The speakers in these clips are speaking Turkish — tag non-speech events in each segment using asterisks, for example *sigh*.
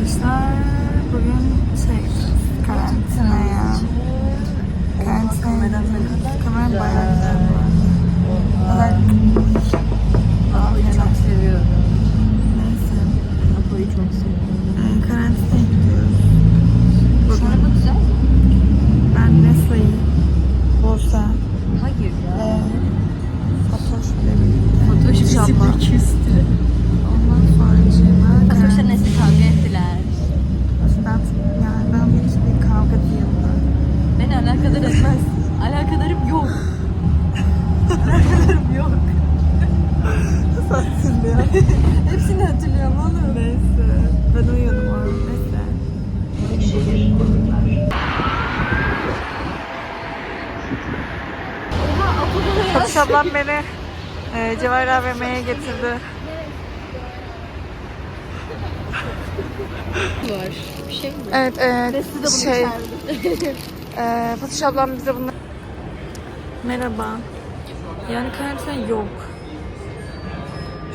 arkadaşlar. Bugün şey karantinaya. Karantinaya. Kamera bayağı güzel. Apo'yu çok seviyorum. Apo'yu çok seviyorum. Ee, karantinaya gidiyoruz. Şu araba güzel mi? Ben Nesli'yi, Bursa Hayır ya. ve Fatoş ile birlikte. Fatoş İnşallah. Ondan sonra Fatoş'la Nesli kavga ettiler. Ben, yani ben hiç bir kavga değildi. Beni alakadar etmez. Alakadarım yok. Alakadarım yok. Nasıl hatırlıyor? Hepsini hatırlıyorum oğlum. Neyse. Ben uyuyordum orada. Neyse. Fatoş ablam beni e, Cevahir AVM'ye getirdi. var. Bir şey mi? Evet, evet. Şey, e, Fatoş ablam bize bunu... Merhaba. Yani karantina yok.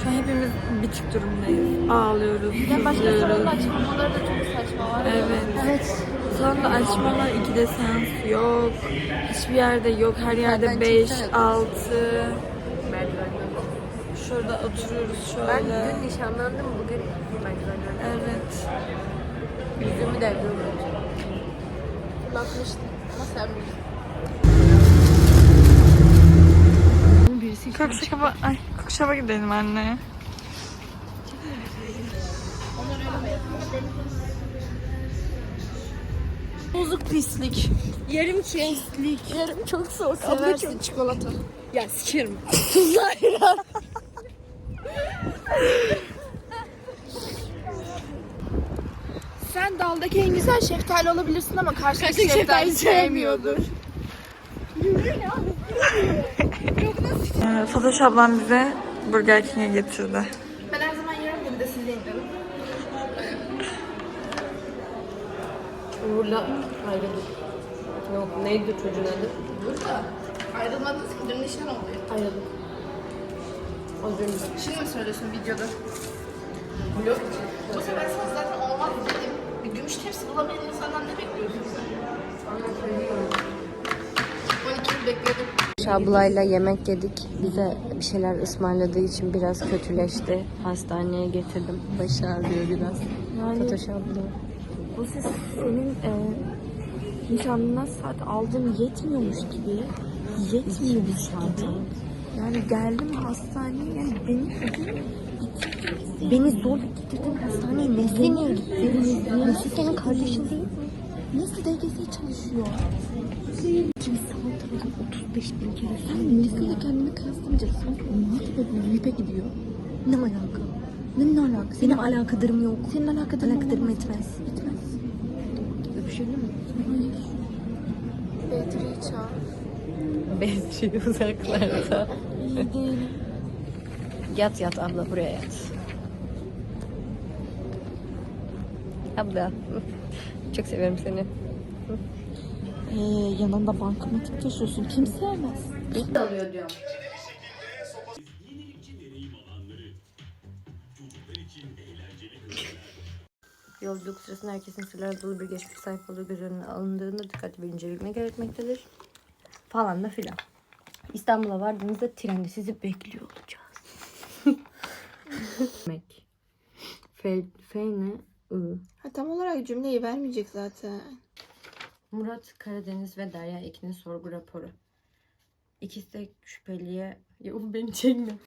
Şu an hepimiz bitik durumdayız. Ağlıyoruz, Ya başka salonda açılmaları da çok saçma var. ya. Evet. Evet. Salonda açmalar, ikide seans yok. Hiçbir yerde yok. Her yerde Nereden 5, çeksene. 6. Merdivenden. Şurada oturuyoruz Ben şöyle. dün nişanlandım bugün merdivenden. Evet. Yüzümü devriyorum. Fırlatmıştım. Ama sen bilirsin. Birisi Kokuşaba, ay, kokuşaba gidelim anne. Bozuk pislik. Yarım ki. Pislik. Yarım çok soğuk. Seversin çikolata. Ya sikerim. *laughs* Tuzlu ayran. Sen daldaki en güzel şeftali olabilirsin ama karşıdaki şeftali, şeftali sevmiyordur. *laughs* Ee, Fatoş ablam bize Burger King'e getirdi. Ben her zaman yiyorum bunu da siz yiyin. Uğur'la ayrıldık. Yok neydi çocuğun adı? Burada. Ayrılmadınız ki dün nişan oluyor. Ayrıldık. Az önce. Şimdi mi söylüyorsun videoda? Yok. Yoksa ben sana zaten olmaz dedim. Bir gümüş tepsi bulamayan insandan ne bekliyorsun sen? 12 yıl bekledim. Şablayla yemek yedik. Bize bir şeyler ısmarladığı için biraz kötüleşti. Hastaneye getirdim. Başı ağrıyor biraz. Fatoş abla. Bu ses senin e, nişanlına saat aldığın yetmiyormuş gibi. Yetmiyormuş gibi. Yani geldim hastaneye yani beni beni zorla getirdin hastaneye. Nesli niye gitti? Nesli senin kardeşin değil mi? Nesli DGS çalışıyor. Kim saldırdı 35 bin kere. Sen Nesli'yle kendini kıyaslamayacaksın. Nasıl böyle Yiğit'e gidiyor? Ne alaka? Ne, ne alaka? Senin alakadarım yok. Senin alakadarım, alakadarım etmez. Etmez. Öpüşelim mi? Hayır. Beatrice'i çağır. Betri uzaklarda. yat yat abla buraya yat. Abla. Çok seviyorum seni. Ee, yanında bankamatik taşıyorsun. Kim sevmez? Yolculuk sırasında herkesin sırlarla dolu bir geçmiş sayfalığı göz önüne alındığında dikkatli bir incelikle gerekmektedir. Falan da filan. İstanbul'a vardığımızda trende sizi bekliyor olacağız. *laughs* Mek. F, F ne? I. Ha, tam olarak cümleyi vermeyecek zaten. Murat Karadeniz ve Derya Ekin'in sorgu raporu. İkisi de şüpheliye... Ya uf, beni çekme.